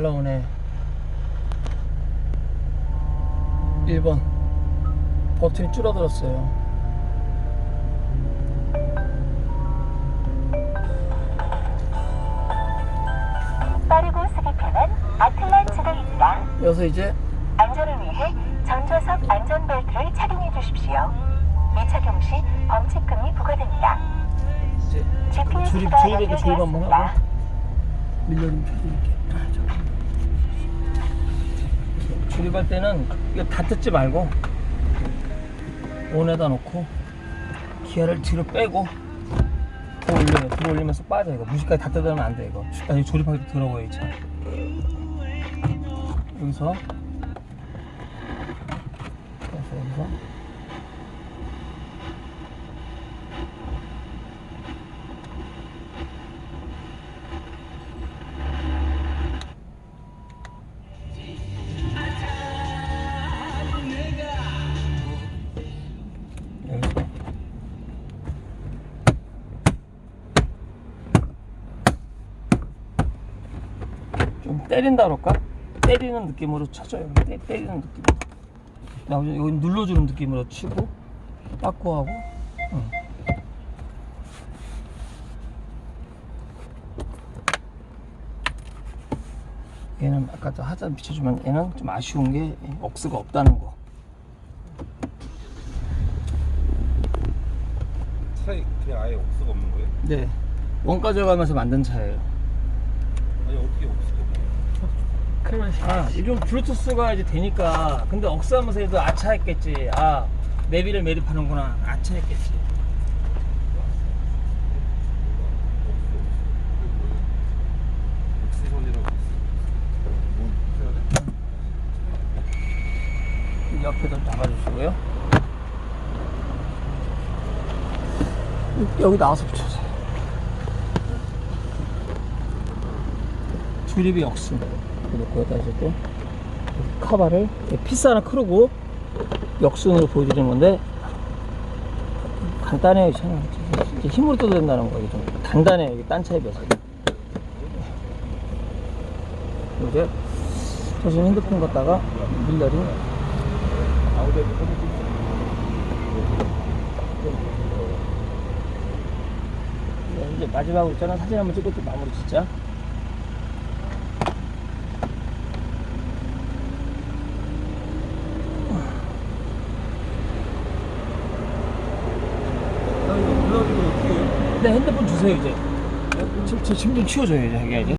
잘 나오네 1번 버튼이 줄어들었어요 빠르고 쓰기 편한 아틀란 제동입니다. 여기서 이제 안전을 위해 전좌석 안전벨트를 착용해 주십시오. 미착용 시 범칙금이 부과됩니다. 이제 GPS가 조립 조립해서 조립 한번 연결되었습니다. 하고 아, 저. 조립할 때는 이거 다 뜯지 말고 온에다 놓고 기아를 뒤로 빼고 들어 올려요. 들어 올리면서 빠져 이거. 무시까지 다 뜯으면 안 돼 이거. 아니 조립하기도 더러워요 이차. 여기서 여기서 좀 때린다 그럴까? 때리는 느낌으로 쳐줘요. 때, 때리는 느낌으로. 여기 눌러주는 느낌으로 치고 빠꾸하고 응. 얘는 아까 저 하자 비춰주면 얘는 좀 아쉬운 게 억스가 없다는 거. 차에 그냥 아예 옥수가 없는 거예요? 네. 원가 절감해서 만든 차예요. 아니 어떻게 옥수가 아, 요즘 블루투스가 이제 되니까 근데 억스하면서 해도 아차했겠지. 아, 내비를 매립하는구나. 아차했겠지. 옆에도 잡아주시고요. 여기 나와서 붙여주세요. 조립이 억스. 놓고 여기다 이제 또 카바를 피스하나 크르고 역순으로 보여드리는 건데 간단해요. 이제 힘으로 떠도 된다는 거, 이게 좀 단단해요, 이게 딴 차에 비해서. 이제 저 지금 핸드폰 갖다가 밀러리 네, 이제 마지막으로 저는 사진 한번 찍고 또 마무리 짓자. 네, 핸드폰 주세요, 이제. 지금, 지금 좀 치워줘요, 이제, 자기가 이제.